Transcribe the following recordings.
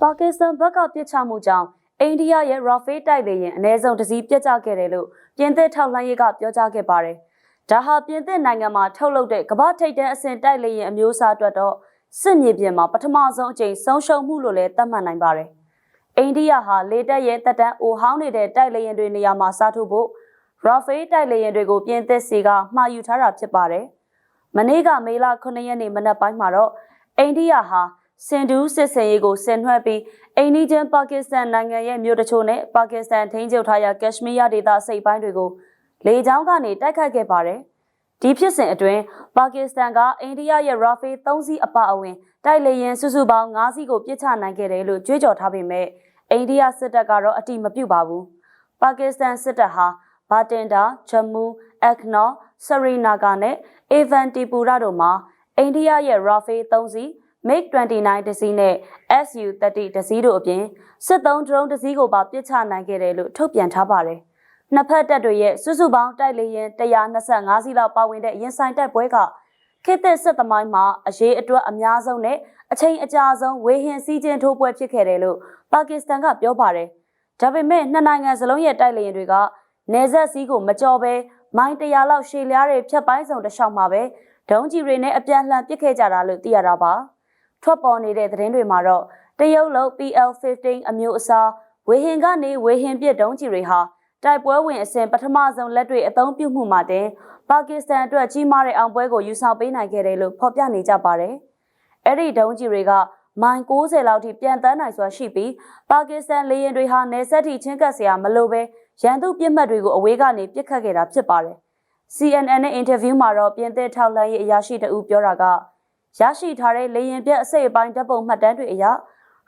ပါကစ္စတန်ဘက်ကပြစ်ချမှုကြောင့်အိန္ဒိယရဲ့ Rafale တိုက်လေယာဉ်အ ਨੇ စုံတစ်စီးပြစ်ကျခဲ့တယ်လို့ပြင်သစ်ထောက်လှမ်းရေးကပြောကြားခဲ့ပါတယ်။ဒါဟာပြင်သစ်နိုင်ငံမှာထုတ်လုပ်တဲ့ကမ္ဘာထိပ်တန်းအဆင့်တိုက်လေယာဉ်အမျိုးအစားအတွက်တော့စစ်မြေပြင်မှာပထမဆုံးအကြိမ်ဆုံးရှုံးမှုလို့လည်းသတ်မှတ်နိုင်ပါတယ်။အိန္ဒိယဟာလေတပ်ရဲ့တပ်တန်းအိုဟောင်းနေတဲ့တိုက်လေယာဉ်တွေနေရာမှာစားထုတ်ဖို့ Rafale တိုက်လေယာဉ်တွေကိုပြင်သစ်စီကမှာယူထားတာဖြစ်ပါတယ်။မနေ့ကမေလ9ရက်နေ့မနက်ပိုင်းမှာတော့အိန္ဒိယဟာ စင်ဒူးစစ်စင်ရေးကိုဆင်နွှဲပြီးအိန္ဒိချန်ပါကစ္စတန်နိုင်ငံရဲ့မြို့တချို့နဲ့ပါကစ္စတန်ထိန်းချုပ်ထားရာကက်ရှမီးယားဒေသစိတ်ပိုင်းတွေကိုလေကြောင်းကနေတိုက်ခတ်ခဲ့ပါတယ်။ဒီဖြစ်စဉ်အတွင်းပါကစ္စတန်ကအိန္ဒိယရဲ့ Rafale 3စီးအပါအဝင်တိုက်လေယာဉ်စုစုပေါင်း5စီးကိုပစ်ချနိုင်ခဲ့တယ်လို့ကြွေးကြော်ထားပေမဲ့အိန္ဒိယစစ်တပ်ကတော့အတိမပြုတ်ပါဘူး။ပါကစ္စတန်စစ်တပ်ဟာဘာတင်ဒါ၊ဂျမူး၊အက်ခနော်၊ဆရီနာဂါနဲ့အေဗန်တီပူရာတို့မှာအိန္ဒိယရဲ့ Rafale 3စီး MiG-29 တစီးနဲ့ SU-30 တစီးတို့အပြင်စစ်သုံး drone တစီးကိုပါပစ်ချနိုင်ခဲ့တယ်လို့ထုတ်ပြန်ထားပါတယ်။နှစ်ဖက်တပ်တွေရဲ့စုစုပေါင်းတိုက်လေရင်125စီးလောက်ပါဝင်တဲ့ရင်ဆိုင်တိုက်ပွဲကခေတ်သစ်စစ်သမိုင်းမှာအရေးအတွက်အများဆုံးနဲ့အချိန်အကြာဆုံးဝေဟင်စီးကျင်းထိုးပွဲဖြစ်ခဲ့တယ်လို့ပါကစ္စတန်ကပြောပါတယ်။ဒါပေမဲ့နှစ်နိုင်ငံစလုံးရဲ့တိုက်လေရင်တွေကနေဆက်စည်းကိုမကြော်ပဲမိုင်းတရာလောက်ရှည်လျားတဲ့ဖြတ်ပိုင်းစုံတစ်လျှောက်မှာပဲဒုံးကြီးတွေနဲ့အပြန်လှန်ပစ်ခဲ့ကြတာလို့သိရတာပါ။ ထွက်ပေါ်နေတဲ့သတင်းတွေမှာတော့တရုတ်လုံ PL15 အမျိုးအစားဝေဟင်ကနေဝေဟင်ပြစ်ဒုံးကျည်တွေဟာတိုက်ပွဲဝင်အစဉ်ပထမဆုံးလက်တွေ့အသုံးပြုမှုမှာတင်ပါကစ္စတန်အတွက်ကြီးမားတဲ့အောင်ပွဲကိုယူဆောင်ပေးနိုင်ခဲ့တယ်လို့ဖော်ပြနေကြပါတယ်။အဲ့ဒီဒုံးကျည်တွေကမိုင်90လောက်ထိပြန်တန်းနိုင်စွာရှိပြီးပါကစ္စတန်လေယာဉ်တွေဟာနယ်စပ်ထိချင်းကပ်စရာမလိုပဲရန်သူပြစ်မှတ်တွေကိုအဝေးကနေပစ်ခတ်ခဲ့တာဖြစ်ပါတယ်။ CNN နဲ့အင်တာဗျူးမှာတော့ပြင်သစ်ထောက်လှမ်းရေးအရာရှိတဦးပြောတာက ရရှိထားတဲ့လေရင်ပြက်အစိတ်အပိုင်းဓာတ်ပုံမှတ်တမ်းတွေအရ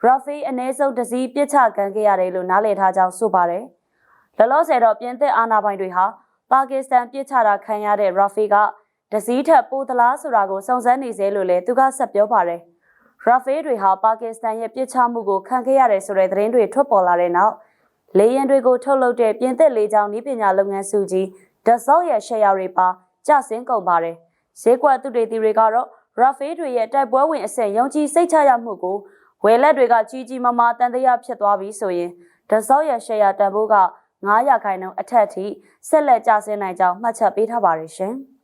ရာဖေးအ ਨੇ စုပ်တစည်းပြစ်ချခံခဲ့ရတယ်လို့နားလည်ထားကြောင်းဆိုပါတယ်။လောလောဆယ်တော့ပြင်သစ်အာဏာပိုင်တွေဟာပါကစ္စတန်ပြစ်ချတာခံရတဲ့ရာဖေးကတစည်းထက်ပိုသလားဆိုတာကိုစုံစမ်းနေစေလို့လည်းသူကဆက်ပြောပါတယ်။ရာဖေးတွေဟာပါကစ္စတန်ရဲ့ပြစ်ချမှုကိုခံခဲ့ရတယ်ဆိုတဲ့သတင်းတွေထွက်ပေါ်လာတဲ့နောက်လေယာဉ်တွေကိုထုတ်လုပ်တဲ့ပြင်သစ်လေကြောင်းနည်းပညာလုပ်ငန်းစုကြီးဒဆော့ရဲ့ရှယ်ယာတွေပါကျဆင်းကုန်ပါတယ်။ဈေးကွက်သူတွေတီတွေကတော့ ရာဖေးတွေရဲ့တိုက်ပွဲဝင်အဆက်ယုံကြည်စိတ်ချရမှုကိုဝယ်လက်တွေကကြီးကြီးမားမားတန်တရားဖြစ်သွားပြီဆိုရင်ဒဇော့ရဲ့ရှယ်ယာတန်ဖိုးက900ခိုင်နှုန်းအထက်ထိဆက်လက်ကျဆင်းနိုင်ကြောင်းမှတ်ချက်ပေးထားပါတယ်ရှင်။